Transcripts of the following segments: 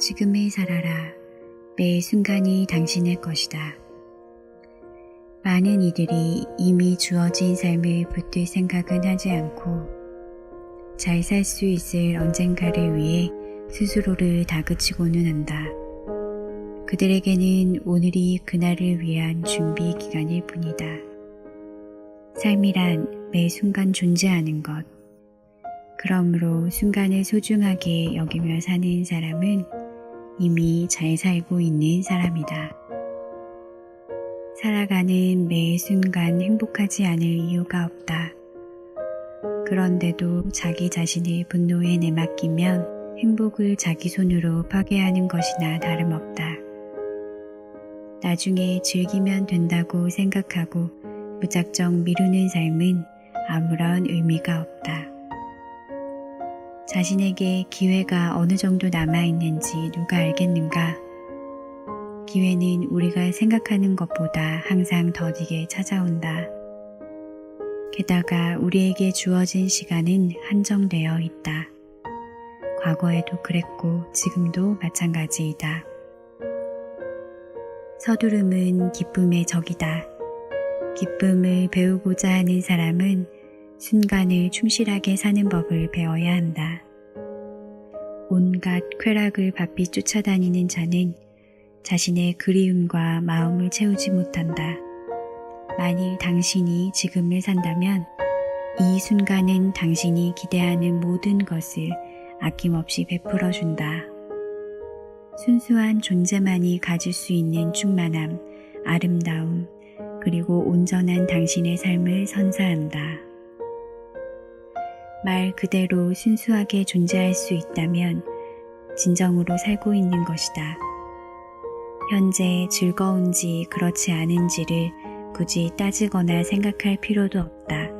지금을 살아라. 매 순간이 당신의 것이다. 많은 이들이 이미 주어진 삶을 붙들 생각은 하지 않고 잘 살 수 있을 언젠가를 위해 스스로를 다그치고는 한다. 그들에게는 오늘이 그날을 위한 준비 기간일 뿐이다. 삶이란 매 순간 존재하는 것. 그러므로 순간을 소중하게 여기며 사는 사람은 이미 잘 살고 있는 사람이다. 살아가는 매 순간 행복하지 않을 이유가 없다. 그런데도 자기 자신의 분노에 내맡기면 행복을 자기 손으로 파괴하는 것이나 다름없다. 나중에 즐기면 된다고 생각하고 무작정 미루는 삶은 아무런 의미가 없다. 자신에게 기회가 어느 정도 남아있는지 누가 알겠는가? 기회는 우리가 생각하는 것보다 항상 더디게 찾아온다. 게다가 우리에게 주어진 시간은 한정되어 있다. 과거에도 그랬고 지금도 마찬가지이다. 서두름은 기쁨의 적이다. 기쁨을 배우고자 하는 사람은 순간을 충실하게 사는 법을 배워야 한다. 온갖 쾌락을 바삐 쫓아다니는 자는 자신의 그리움과 마음을 채우지 못한다. 만일 당신이 지금을 산다면 이 순간은 당신이 기대하는 모든 것을 아낌없이 베풀어 준다. 순수한 존재만이 가질 수 있는 충만함, 아름다움, 그리고 온전한 당신의 삶을 선사한다. 말 그대로 순수하게 존재할 수 있다면 진정으로 살고 있는 것이다. 현재 즐거운지 그렇지 않은지를 굳이 따지거나 생각할 필요도 없다.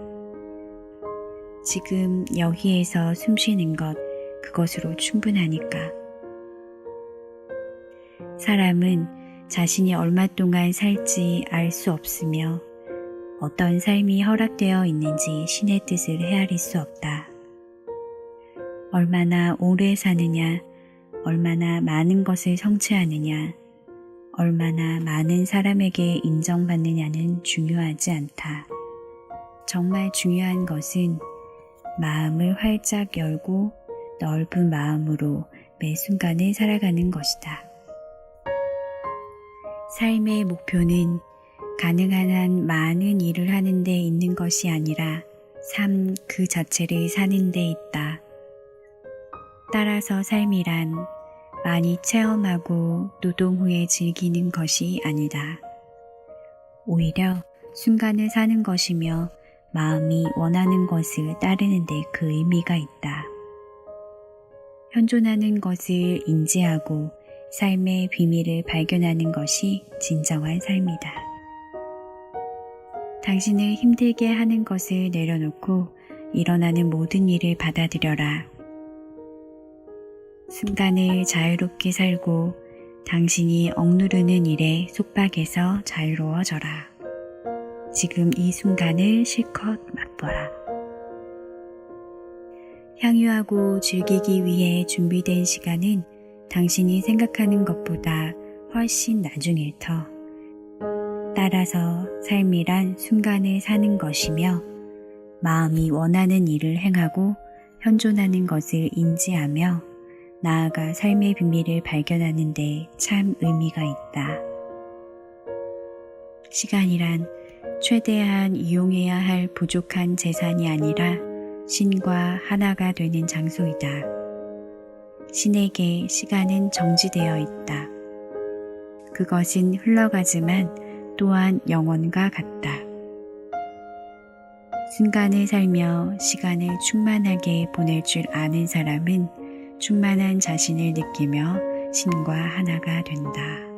지금 여기에서 숨 쉬는 것, 그것으로 충분하니까. 사람은 자신이 얼마 동안 살지 알 수 없으며 어떤 삶이 허락되어 있는지 신의 뜻을 헤아릴 수 없다. 얼마나 오래 사느냐, 얼마나 많은 것을 성취하느냐, 얼마나 많은 사람에게 인정받느냐는 중요하지 않다. 정말 중요한 것은 마음을 활짝 열고 넓은 마음으로 매 순간을 살아가는 것이다. 삶의 목표는 가능한 한 많은 일을 하는 데 있는 것이 아니라 삶 그 자체를 사는 데 있다. 따라서 삶이란 많이 체험하고 노동 후에 즐기는 것이 아니다. 오히려 순간을 사는 것이며 마음이 원하는 것을 따르는 데 그 의미가 있다. 현존하는 것을 인지하고 삶의 비밀을 발견하는 것이 진정한 삶이다. 당신을 힘들게 하는 것을 내려놓고 일어나는 모든 일을 받아들여라. 순간을 자유롭게 살고 당신이 억누르는 일에 속박에서 자유로워져라. 지금 이 순간을 실컷 맛보라. 향유하고 즐기기 위해 준비된 시간은 당신이 생각하는 것보다 훨씬 나중일 터. 따라서 삶이란 순간을 사는 것이며 마음이 원하는 일을 행하고 현존하는 것을 인지하며 나아가 삶의 비밀을 발견하는데 참 의미가 있다. 시간이란 최대한 이용해야 할 부족한 재산이 아니라 신과 하나가 되는 장소이다. 신에게 시간은 정지되어 있다. 그것은 흘러가지만 또한 영원과 같다. 순간을 살며 시간을 충만하게 보낼 줄 아는 사람은 충만한 자신을 느끼며 신과 하나가 된다.